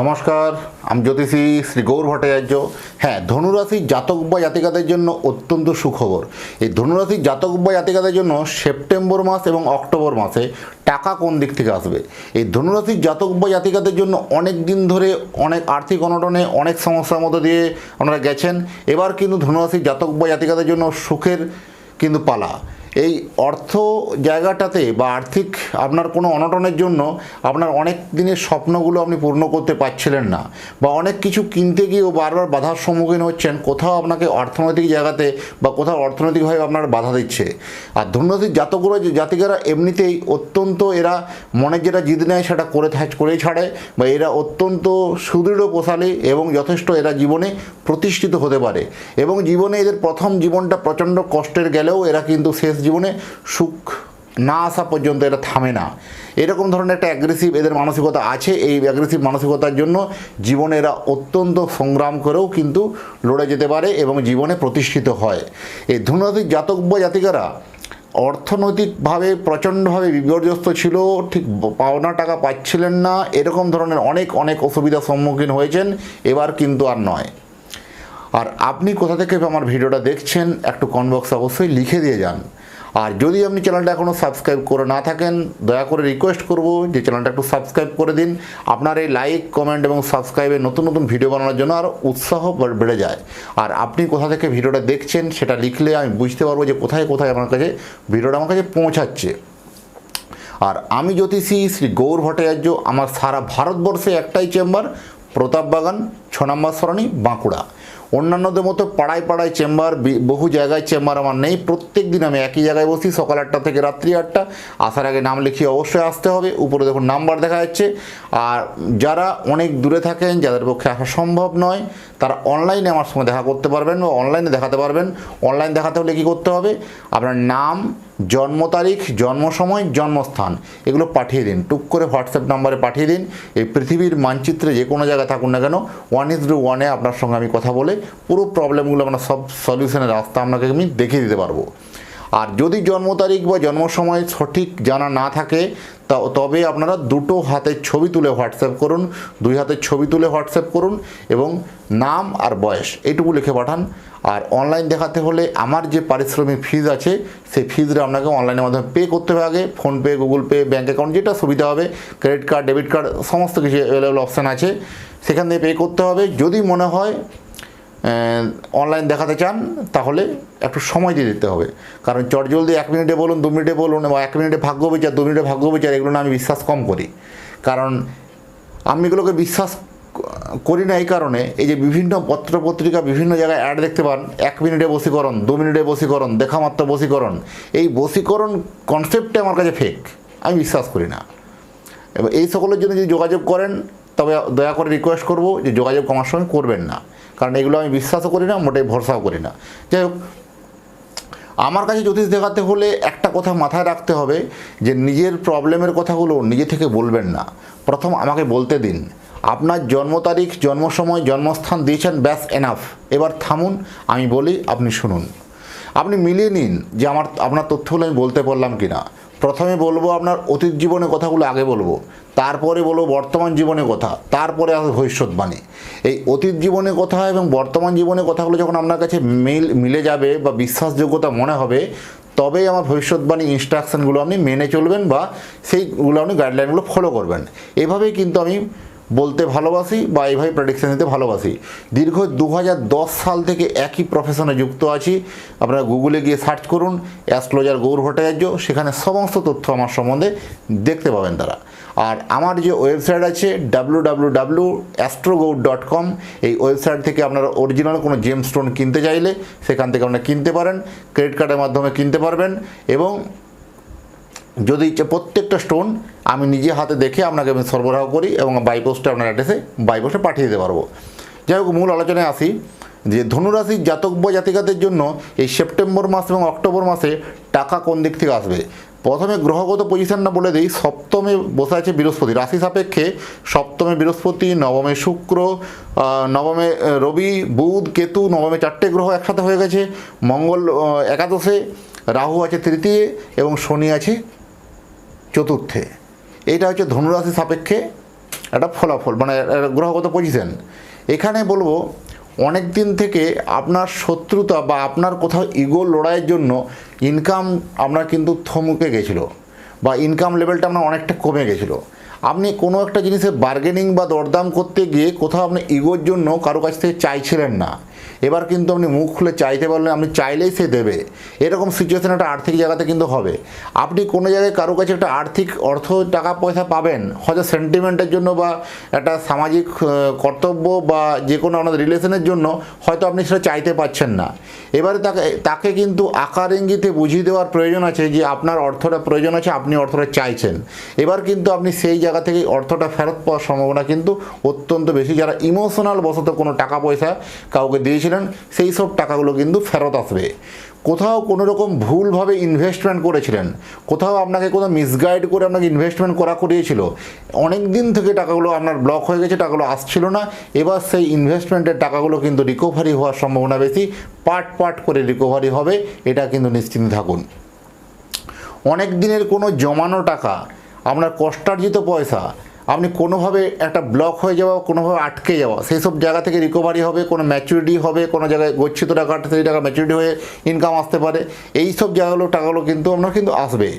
নমস্কার, আমি জ্যোতিষী শ্রী গৌর ভট্টাচার্য। হ্যাঁ ধনুরাশির জাতক বা জাতিকাদের জন্য অত্যন্ত সুখবর। এই ধনুরাশির জাতক বা জাতিকাদের জন্য সেপ্টেম্বর মাস এবং অক্টোবর মাসে টাকা কোন দিক থেকে আসবে? এই ধনুরাশির জাতক বা জাতিকাদের জন্য অনেক দিন ধরে অনেক আর্থিক অনটনে, অনেক সমস্যার মধ্যে দিয়ে ওনারা গেছেন। এবার কিন্তু ধনুরাশির জাতক বা জাতিকাদের জন্য সুখের কিন্তু পালা। এই অর্থ জায়গাটাতে বা আর্থিক আপনার কোনো অনটনের জন্য আপনার অনেক দিনের স্বপ্নগুলো আপনি পূর্ণ করতে পারছিলেন না বা অনেক কিছু কিনতে গিয়েও বারবার বাধার সম্মুখীন হচ্ছেন, কোথাও আপনাকে অর্থনৈতিক জায়গাতে বা কোথাও অর্থনৈতিকভাবে আপনার বাধা দিচ্ছে। আর ধন্যবাদ জাতকরা, জাতিকারা এমনিতেই অত্যন্ত এরা মনের যেটা জিদ নেয় সেটা করে করেই ছাড়ে বা এরা অত্যন্ত সুদৃঢ় পোষালী এবং যথেষ্ট এরা জীবনে প্রতিষ্ঠিত হতে পারে। এবং জীবনে এদের প্রথম জীবনটা প্রচণ্ড কষ্টের গেলেও এরা কিন্তু শেষ জীবনে সুখ না আসা পর্যন্ত এটা থামে না। এরকম ধরনের একটা অ্যাগ্রেসিভ এদের মানসিকতা আছে। এই অ্যাগ্রেসিভ মানসিকতার জন্য জীবনে এরা অত্যন্ত সংগ্রাম করেও কিন্তু লড়ে যেতে পারে এবং জীবনে প্রতিষ্ঠিত হয়। এই ধনুরাশির জাতক বা জাতিকারা অর্থনৈতিকভাবে প্রচণ্ডভাবে বিপর্যস্ত ছিল, ঠিক পাওনা টাকা পাচ্ছিলেন না, এরকম ধরনের অনেক অনেক অসুবিধার সম্মুখীন হয়েছেন, এবার কিন্তু আর নয়। আর আপনি কোথা থেকে আমার ভিডিওটা দেখছেন, একটু কনবক্স অবশ্যই লিখে দিয়ে যান। আর যদি আপনি চ্যানেলটা এখনও সাবস্ক্রাইব করে না থাকেন, দয়া করে রিকোয়েস্ট করব যে চ্যানেলটা একটু সাবস্ক্রাইব করে দিন। আপনার এই লাইক কমেন্ট এবং সাবস্ক্রাইবে নতুন নতুন ভিডিও বানানোর জন্য আরও উৎসাহ বেড়ে যায়। আর আপনি কোথা থেকে ভিডিওটা দেখছেন সেটা লিখলে আমি বুঝতে পারব যে কোথায় কোথায় আমার কাছে ভিডিওটা আমার কাছে পৌঁছাচ্ছে। আর আমি জ্যোতিষী শ্রী গৌর ভট্টাচার্য, আমার সারা ভারতবর্ষে একটাই চেম্বার প্রতাপ বাগান ছ নম্বর সরণি, বাঁকুড়া। অন্যান্যদের মতো পাড়ায় পাড়ায় চেম্বার বহু জায়গায় চেম্বার আমার নেই। প্রত্যেক দিন আমি একই জায়গায় বসি, সকাল আটটা থেকে রাত্রি আটটা। আসার আগে নাম লিখিয়ে অবশ্যই আসতে হবে। উপরে দেখুন নাম্বার দেখা যাচ্ছে। আর যারা অনেক দূরে থাকেন, যাদের পক্ষে আসা সম্ভব নয়, তারা অনলাইনে আমার সঙ্গে দেখা করতে পারবেন বা অনলাইনে দেখাতে পারবেন। অনলাইন দেখাতে হলে কী করতে হবে? আপনার নাম জন্ম তারিখ, জন্ম সময়, জন্মস্থান। এগুলো পাঠিয়ে দিন। টুক করে হোয়াটসঅ্যাপ নাম্বারে পাঠিয়ে দিন। এই পৃথিবীর মানচিত্রে যে কোনো জায়গায় থাকুন না কেন ওয়ান ইজ টু ওয়ানে আপনার সঙ্গে আমি কথা বলে পুরো প্রবলেমগুলো আমরা সব সলিউশনের রাস্তা আপনাকে আমি দেখিয়ে দিতে পারব। আর যদি জন্ম তারিখ বা জন্ম সময় সঠিক জানা না থাকে, তা তবে আপনারা দুটো হাতের ছবি তুলে হোয়াটসঅ্যাপ করুন, দুই হাতের ছবি তুলে হোয়াটসঅ্যাপ করুন এবং নাম আর বয়স এইটুকু লিখে পাঠান। আর অনলাইন দেখাতে হলে আমার যে পারিশ্রমিক ফিজ আছে, সেই ফিজটা আপনাকে অনলাইনের মাধ্যমে পে করতে হবে আগে। PhonePe Google pay bank account যেটা সুবিধা হবে ক্রেডিট কার্ড ডেবিট কার্ড সমস্ত কিছু অ্যাভেলেবল অপশান আছে। সেখান থেকে পে করতে হবে। যদি মনে হয় অনলাইন দেখাতে চান, তাহলে একটু সময় দিয়ে দিতে হবে। কারণ চটজলদি এক মিনিটে বলুন, দু মিনিটে বলুন, বা এক মিনিটে ভাগ্য বিচার, দু মিনিটে ভাগ্য বিচার, এগুলো না আমি বিশ্বাস কম করি। কারণ আমি এগুলোকে বিশ্বাস করি না এই কারণে, এই যে বিভিন্ন পত্র পত্রিকা বিভিন্ন জায়গায় অ্যাড দেখতে পান, এক মিনিটে বসীকরণ দু মিনিটে বসীকরণ দেখা মাত্র বসীকরণ এই বসীকরণ কনসেপ্টটা আমার কাছে ফেক আমি বিশ্বাস করি না। এবং এই সকলের জন্য যদি যোগাযোগ করেন, তবে দয়া করে রিকোয়েস্ট করব যে যোগাযোগ আমার সঙ্গে করবেন না। কারণ এগুলো আমি বিশ্বাসও করি না, মোটেই ভরসাও করি না। যাই হোক, আমার কাছে জ্যোতিষ দেখাতে হলে একটা কথা মাথায় রাখতে হবে যে নিজের প্রবলেমের কথাগুলো নিজে থেকে বলবেন না। প্রথম আমাকে বলতে দিন, আপনার জন্ম তারিখ, জন্ম সময়, জন্মস্থান দিয়েছেন, ব্যাস এনাফ এবার থামুন, আমি বলি, আপনি শুনুন। আপনি মিলিয়ে নিন যে আমার, আপনার তথ্যগুলো আমি বলতে পারলাম কি না প্রথমে বলব আপনার অতীত জীবনের কথাগুলো আগে বলব, তারপরে বলব বর্তমান জীবনের কথা, তারপরে আসবে ভবিষ্যৎবাণী এই অতীত জীবনের কথা এবং বর্তমান জীবনের কথাগুলো যখন আপনার কাছে মিল, মিলে যাবে বা বিশ্বাসযোগ্যতা মনে হবে, তবেই আমার ভবিষ্যৎবাণী ইনস্ট্রাকশানগুলো আপনি মেনে চলবেন বা সেইগুলো আপনি গাইডলাইনগুলো ফলো করবেন। এভাবেই কিন্তু আমি বলতে ভালোবাসি বা এইভাবে প্রেডিকশন দিতে ভালোবাসি। দীর্ঘ দু হাজার দশ সাল থেকে একই প্রফেশনে যুক্ত আছি। আপনারা গুগলে গিয়ে সার্চ করুন অ্যাস্ট্রোলজার গৌর ভট্টাচার্য, সেখানে সমস্ত তথ্য আমার সম্বন্ধে দেখতে পাবেন তারা। আর আমার যে ওয়েবসাইট আছে ডাব্লু ডট কম এই ওয়েবসাইট থেকে আপনারা অরিজিনাল কোনো জেম স্টোন কিনতে চাইলে, সেখান থেকে আপনারা কিনতে পারেন ক্রেডিট কার্ডের মাধ্যমে কিনতে পারবেন এবং যদি প্রত্যেকটা স্টোন আমি নিজে হাতে দেখে আপনাকে আমি সরবরাহ করি এবং বাইপোস্টে আপনার অ্যাড্রেসে বাইপোস্টে পাঠিয়ে দিতে পারব। যাই হোক, মূল আলোচনায় আসি যে ধনুরাশির জাতক বা জাতিকাদের জন্য এই সেপ্টেম্বর মাস এবং অক্টোবর মাসে টাকা কোন দিক থেকে আসবে? প্রথমে গ্রহগত পজিশনটা বলে দিই, সপ্তমে বসে আছে বৃহস্পতি। রাশি সাপেক্ষে সপ্তমে বৃহস্পতি, নবমে শুক্র নবমে রবি, বুধ, কেতু, নবমে চারটে গ্রহ একসাথে হয়ে গেছে। মঙ্গল একাদশে রাহু আছে তৃতীয় এবং শনি আছে চতুর্থে। এটা হচ্ছে ধনুরাশি সাপেক্ষে একটা ফলাফল মানে গ্রহগত পজিশন এখানে বলব, অনেক দিন থেকে আপনার শত্রুতা বা আপনার কোথাও ইগো লড়াইয়ের জন্য ইনকাম আপনার কিন্তু থমকে গেছিল বা ইনকাম লেভেলটা আপনার অনেকটা কমে গেছিল। আপনি কোনো একটা জিনিসে বার্গেনিং বা দরদাম করতে গিয়ে কোথাও আপনি ইগোর জন্য কারও কাছ থেকে চাইছিলেন না। এবার কিন্তু আপনি মুখ খুলে চাইতে পারলেন আপনি চাইলেই সে দেবে। এরকম সিচুয়েশান একটা আর্থিক জায়গাতে কিন্তু হবে। আপনি কোনো জায়গায় কারও কাছে একটা আর্থিক অর্থ টাকা পয়সা পাবেন, হয়তো সেন্টিমেন্টের জন্য বা একটা সামাজিক কর্তব্য বা যে কোনো আপনাদের রিলেশনের জন্য হয়তো আপনি সেটা চাইতে পারছেন না। এবারে তাকে তাকে কিন্তু আকার ইঙ্গিতে বুঝিয়ে দেওয়ার প্রয়োজন আছে যে আপনার অর্থটা প্রয়োজন আছে, আপনি অর্থটা চাইছেন। এবার কিন্তু আপনি সেই জায়গা থেকে অর্থটা ফেরত পাওয়ার সম্ভাবনা কিন্তু অত্যন্ত বেশি। যারা ইমোশনাল বশত কোনো টাকা পয়সা কাউকে দিয়েছিলেন, সেই সব টাকাগুলো কিন্তু ফেরত আসবে। কোথাও কোনো রকম ভুলভাবে ইনভেস্টমেন্ট করেছিলেন, কোথাও আপনাকে কোথাও মিসগাইড করে আপনাকে ইনভেস্টমেন্ট করা করিয়েছিল, অনেক দিন থেকে টাকাগুলো আপনার ব্লক হয়ে গেছে, টাকাগুলো আসছিল না। এবার সেই ইনভেস্টমেন্টের টাকাগুলো কিন্তু রিকভারি হওয়ার সম্ভাবনা বেশি পার্ট পার্ট করে রিকভারি হবে, এটা কিন্তু নিশ্চিন্ত থাকুন। অনেক দিনের কোনো জমানো টাকা আপনার কষ্টার্জিত পয়সা, আপনি কোনোভাবে একটা ব্লক হয়ে যাওয়া, কোনোভাবে আটকে যাওয়া, সেই সব জায়গা থেকে রিকভারি হবে, কোনো ম্যাচুরিটি হবে, কোনো জায়গায় গচ্ছিত টাকা, সেই টাকা ম্যাচুরিটি হয়ে ইনকাম আসতে পারে, এই সব জায়গাগুলো, টাকাগুলো কিন্তু আপনার কিন্তু আসবে।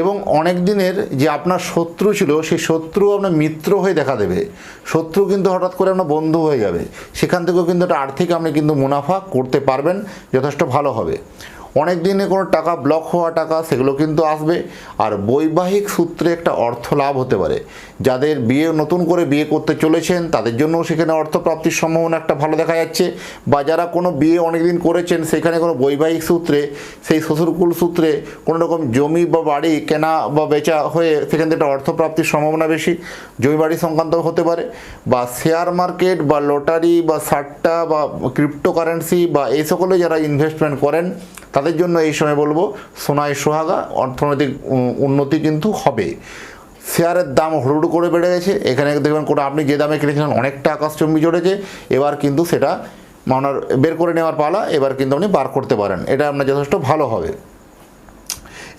এবং অনেক দিনের যে আপনার শত্রু ছিল, সেই শত্রু আপনার মিত্র হয়ে দেখা দেবে। শত্রু কিন্তু হঠাৎ করে আপনার বন্ধু হয়ে যাবে। সেখান থেকেও কিন্তু একটা আর্থিক আপনি কিন্তু মুনাফা করতে পারবেন, যথেষ্ট ভালো হবে। অনেক দিনে কোনো টাকা ব্লক হওয়া টাকা, সেগুলো কিন্তু আসবে। আর বৈবাহিক সূত্রে একটা অর্থ লাভ হতে পারে। যাদের বিয়ে, নতুন করে বিয়ে করতে চলেছেন, তাদের জন্য সেখানে অর্থ প্রাপ্তির সম্ভাবনা একটা ভালো দেখা যাচ্ছে। বা যারা কোনো বিয়ে অনেকদিন করেছেন, সেখানে কোনো বৈবাহিক সূত্রে, সেই শ্বশুরকুল সূত্রে কোনো রকম জমি বা বাড়ি কেনা বা বেচা হয়ে সেখান থেকে একটা অর্থ প্রাপ্তির সম্ভাবনা বেশি। জমি বাড়ি সংক্রান্ত হতে পারে। বা শেয়ার মার্কেট বা লটারি বা সাট্টা বা ক্রিপ্টোকারেন্সি বা এই সকলে যারা ইনভেস্টমেন্ট করেন তাদের জন্য এই সময় বলব সোনায় সোহাগা, অর্থনৈতিক উন্নতি কিন্তু হবে। শেয়ারের দাম হুড়ুড় করে বেড়ে গেছে। এখানে দেখবেন কোনো আপনি যে দামে কিনেছিলেন অনেকটা আকাশচম্বী চড়েছে এবার কিন্তু সেটা মানার, বের করে নেওয়ার পালা, এবার কিন্তু আপনি বার করতে পারেন। এটা আপনার যথেষ্ট ভালো হবে।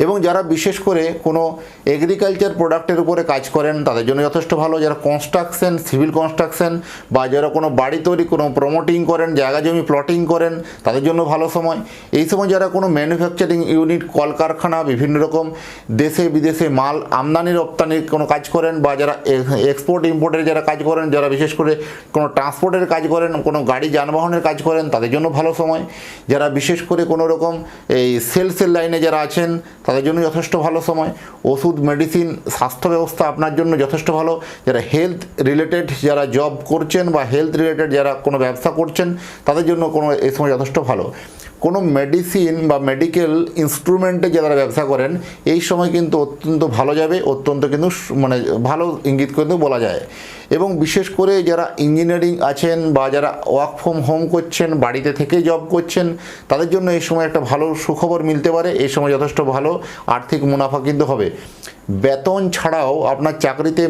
এবং যারা বিশেষ করে কোনো এগ্রিকালচার প্রোডাক্টের উপরে কাজ করেন, তাদের জন্য যথেষ্ট ভালো। যারা কনস্ট্রাকশন সিভিল কনস্ট্রাকশন বা যারা কোনো বাড়ি তৈরি, কোনো প্রমোটিং করেন, জায়গা জমি প্লটিং করেন, তাদের জন্য ভালো সময়। এই সময় যারা কোনো ম্যানুফ্যাকচারিং ইউনিট কলকারখানা, বিভিন্ন রকম দেশে বিদেশে মাল আমদানি রপ্তানির কোনো কাজ করেন বা যারা এক্সপোর্ট ইম্পোর্টের যারা কাজ করেন, যারা বিশেষ করে কোনো ট্রান্সপোর্টের কাজ করেন, কোনো গাড়ি যানবাহনের কাজ করেন, তাদের জন্য ভালো সময়। যারা বিশেষ করে কোনো রকম এই সেলসের লাইনে যারা আছেন তাদের জন্য যথেষ্ট ভালো সময়। ওষুধ মেডিসিন স্বাস্থ্য ব্যবস্থা আপনার জন্য যথেষ্ট ভালো। যারা হেলথ রিলেটেড যারা জব করছেন বা হেলথ রিলেটেড যারা কোনো ব্যবসা করছেন, তাদের জন্য কোনো এই সময় যথেষ্ট ভালো। কোনো মেডিসিন বা মেডিকেল ইনস্ট্রুমেন্টে যারা ব্যবসা করেন, এই সময় কিন্তু অত্যন্ত ভালো যাবে, অত্যন্ত কিন্তু মানে ভালো ইঙ্গিত কিন্তু বলা যায়। এবং বিশেষ করে যারা ইঞ্জিনিয়ারিং আছেন বা যারা ওয়ার্ক ফ্রম হোম করছেন, বাড়িতে থেকে জব করছেন, তাদের জন্য এই সময় একটা ভালো সুখবর মিলতে পারে, এই সময় যথেষ্ট ভালো আর্থিক মুনাফা কিন্তু হবে। বেতন ছাড়াও আপনার চাকরিতে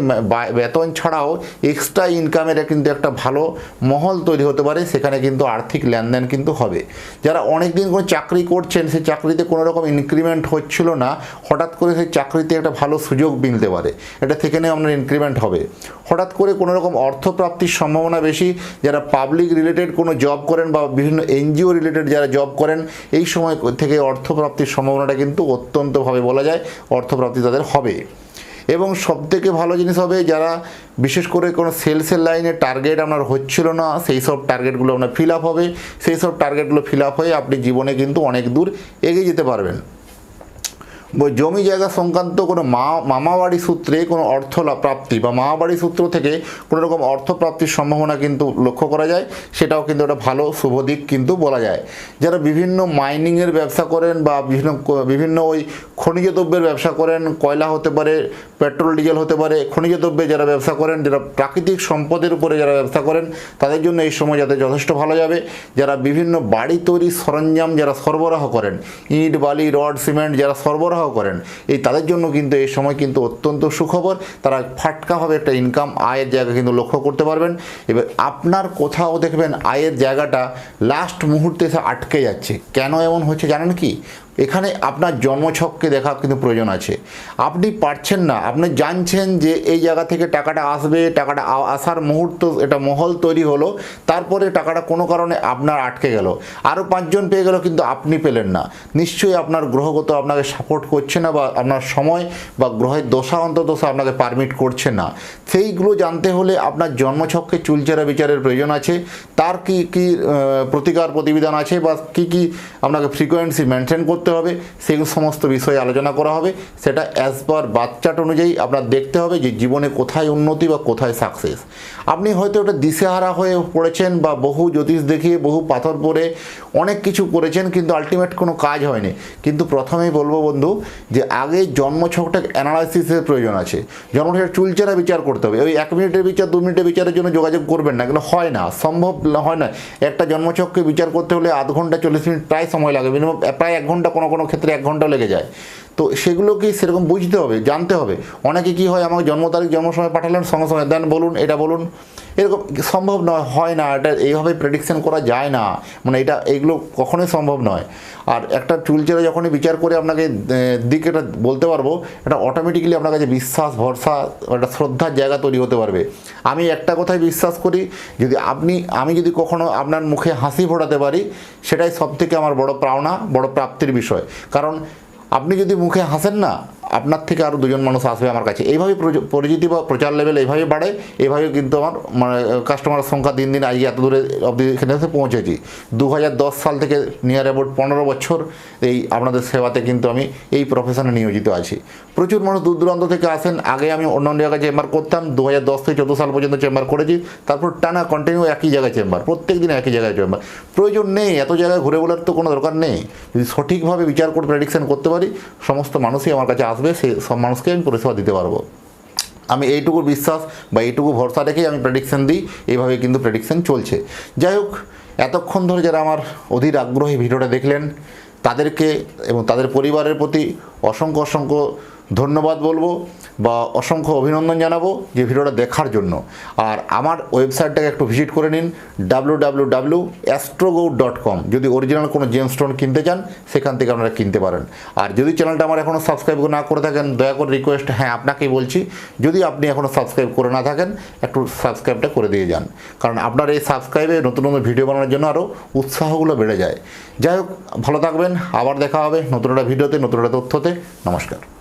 বেতন ছাড়াও এক্সট্রা ইনকামের কিন্তু একটা ভালো মহল তৈরি হতে পারে, সেখানে কিন্তু আর্থিক লেনদেন কিন্তু হবে। যারা অনেক দিন কোনো চাকরি করছেন, সেই চাকরিতে কোনো রকম ইনক্রিমেন্ট হচ্ছিল না, হঠাৎ করে সেই চাকরিতে একটা ভালো সুযোগ মিলতে পারে। এটা থেকে নিয়ে আপনার ইনক্রিমেন্ট হবে। হঠাৎ করে কোনো রকম অর্থপ্রাপ্তির সম্ভাবনা বেশি, যারা পাবলিক রিলেটেড কোনো জব করেন বা বিভিন্ন এনজিও রিলেটেড যারা জব করেন, এই সময় থেকে অর্থপ্রাপ্তির সম্ভাবনাটা কিন্তু অত্যন্তভাবে বলা যায়, অর্থপ্রাপ্তি তাদের হবে। এবং সবথেকে ভালো জিনিস হবে, যারা বিশেষ করে কোনো সেলসের লাইনে টার্গেট আপনার হচ্ছিল না, সেই সব টার্গেটগুলো আপনার ফিল আপ হবে। সেই সব টার্গেটগুলো ফিল আপ হয়ে আপনি জীবনে কিন্তু অনেক দূর এগিয়ে যেতে পারবেন। জমি জায়গা সংক্রান্ত কোনো মা, মামাবাড়ি সূত্রে কোনো অর্থ প্রাপ্তি বা মামাবাড়ি সূত্র থেকে কোনো রকম অর্থ প্রাপ্তির সম্ভাবনা কিন্তু লক্ষ্য করা যায়। সেটাও কিন্তু একটা ভালো, শুভ দিক কিন্তু বলা যায়। যারা বিভিন্ন মাইনিংয়ের ব্যবসা করেন বা বিভিন্ন বিভিন্ন ওই খনিজ দ্রব্যের ব্যবসা করেন, কয়লা হতে পারে, পেট্রোল, ডিজেল হতে পারে, খনিজ দ্রব্যে যারা ব্যবসা করেন, যারা প্রাকৃতিক সম্পদের উপরে যারা ব্যবসা করেন, তাদের জন্য এই সময় যাতে যথেষ্ট ভালো যাবে। যারা বিভিন্ন বাড়ি তৈরি সরঞ্জাম যারা সরবরাহ করেন, ইট, বালি, রড, সিমেন্ট যারা সরবরাহ করেন। এই তাদের জন্য কিন্তু এই সময় কিন্তু অত্যন্ত সুখবর। তারা ফাটকাভাবে একটা ইনকাম আয়ের জায়গা কিন্তু লক্ষ্য করতে পারবেন। এবার আপনার কোথাও দেখবেন আয়ের জায়গাটা লাস্ট মুহূর্তে এসে আটকে যাচ্ছে। কেন এমন হচ্ছে জানেন কি? এখানে আপনার জন্মছককে দেখা কিন্তু প্রয়োজন আছে। আপনি পারছেন না, আপনি জানছেন যে এই জায়গা থেকে টাকাটা আসবে, টাকাটা আসার মুহূর্ত, এটা মহল তৈরি হলো, তারপরে টাকাটা কোনো কারণে আপনার আটকে গেল। আরও পাঁচজন পেয়ে গেল কিন্তু আপনি পেলেন না। নিশ্চয়ই আপনার গ্রহগত আপনাকে সাপোর্ট করছে না বা আপনার সময় বা গ্রহের দশা অন্তদশা আপনাকে পারমিট করছে না। সেইগুলো জানতে হলে আপনার জন্মছককে চুলচেরা বিচারের প্রয়োজন আছে। তার কি কি প্রতিকার প্রতিবিধান আছে বা কি কি আপনাকে ফ্রিকোয়েন্সি মেনটেন করতে হবে, সেই সমস্ত বিষয়ে আলোচনা করা হবে। সেটা অ্যাজ পার বাচ্চাট অনুযায়ী আপনার দেখতে হবে যে জীবনে কোথায় উন্নতি বা কোথায় সাকসেস আপনি হয়তো ওটা দিশেহারা হয়ে পড়েছেন বা বহু জ্যোতিষ দেখিয়ে, বহু পাথর পরে অনেক কিছু করেছেন, কিন্তু আলটিমেট কোনো কাজ হয়নি। কিন্তু প্রথমেই বলব বন্ধু যে আগে জন্মছকটা অ্যানালাইসিসের প্রয়োজন আছে। জন্মছক চুলচেরা বিচার করতে হবে। ওই এক মিনিটের বিচার, দু মিনিটের বিচারের জন্য যোগাযোগ করবেন না। এগুলো হয় না, সম্ভব হয় না। একটা জন্মছককে বিচার করতে হলে আধ ঘণ্টা, চল্লিশ মিনিট প্রায় সময় লাগে। মিনিমাম প্রায় এক ঘণ্টা কোনো কোনো ক্ষেত্রে এক ঘণ্টা লেগে যায়। তো সেগুলোকে সেরকম বুঝতে হবে, জানতে হবে। অনেকে কি হয়, আমাকে জন্ম তারিখ, জন্ম সময় পাঠালেন, সঙ্গে সঙ্গে দেন, বলুন, এটা বলুন। এরকম সম্ভব নয়, হয় না, এটা এইভাবে প্রেডিকশন করা যায় না। মানে এটা, এগুলো কখনোই সম্ভব নয়। আর একটা চুলচেরা যখনই বিচার করে আপনাকে দিক এটা বলতে পারব, এটা অটোমেটিক্যালি আপনার কাছে বিশ্বাস, ভরসা, একটা শ্রদ্ধার জায়গা তৈরি হতে পারবে। আমি একটা কথাই বিশ্বাস করি, যদি আপনি, আমি যদি কখনো আপনার মুখে হাসি ফোটাতে পারি, সেটাই সবথেকে আমার বড় প্রাওনা বড় প্রাপ্তির বিষয়। কারণ আপনি যদি মুখে হাসেন না আপনার থেকে আরও দুজন মানুষ আসবে আমার কাছে। এইভাবে পরিচিতি বা প্রচার লেভেল এইভাবে বাড়ে, এইভাবে কিন্তু আমার মানে কাস্টমারের সংখ্যা দিন দিন আজকে এত দূরে অবধি এখানে এসে পৌঁছেছি। দু হাজার দশ সাল থেকে নিয়ার অ্যাবাউট পনেরো বছর এই আপনাদের সেবাতে কিন্তু আমি এই প্রফেশনে নিয়োজিত আছি। প্রচুর মানুষ দূর দূরান্ত থেকে আসেন। আগে আমি অন্য অন্য জায়গায় চেম্বার করতাম। দু হাজার দশ থেকে চোদ্দ সাল পর্যন্ত চেম্বার করেছি। তারপর টানা কন্টিনিউ একই জায়গায় চেম্বার প্রত্যেক দিন একই জায়গায় চেম্বার প্রয়োজন নেই, এত জায়গায় ঘুরে বলার তো কোনো দরকার নেই। যদি সঠিকভাবে বিচার করে প্রেডিকশন করতে পারি, সমস্ত মানুষই আমার কাছে আসবে। সে সব মানুষকে আমি পরিষেবা দিতে পারব। আমি এইটুকু বিশ্বাস বা এইটুকু ভরসা রেখেই আমি প্রেডিকশান দিই, এইভাবে কিন্তু প্রেডিকশান চলছে। যাই হোক, এতক্ষণ ধরে যারা আমার অধীর আগ্রহী ভিডিওটা দেখলেন, তাদেরকে এবং তাদের পরিবারের প্রতি অসংখ্য অসংখ্য ধন্যবাদ বলব। বা অসংখ্য অভিনন্দন জানাব যে ভিডিওটা দেখার জন্য। আর আমার ওয়েবসাইটটাকে একটু ভিজিট করে নিন ডাব্লু ডট কম যদি অরিজিনাল কোনো জেম স্টোন কিনতে চান, সেখান থেকে আপনারা কিনতে পারেন। আর যদি চ্যানেলটা আমার এখনও সাবস্ক্রাইব না করে থাকেন, দয়া করে রিকোয়েস্ট হ্যাঁ আপনাকেই বলছি, যদি আপনি এখনও সাবস্ক্রাইব করে না থাকেন, একটু সাবস্ক্রাইবটা করে দিয়ে যান। কারণ আপনার এই সাবস্ক্রাইবে নতুন নতুন ভিডিও বানানোর জন্য আরও উৎসাহগুলো বেড়ে যায়। যাই হোক, ভালো থাকবেন, আবার দেখা হবে নতুন একটা ভিডিওতে নতুন একটা তথ্যতে। নমস্কার।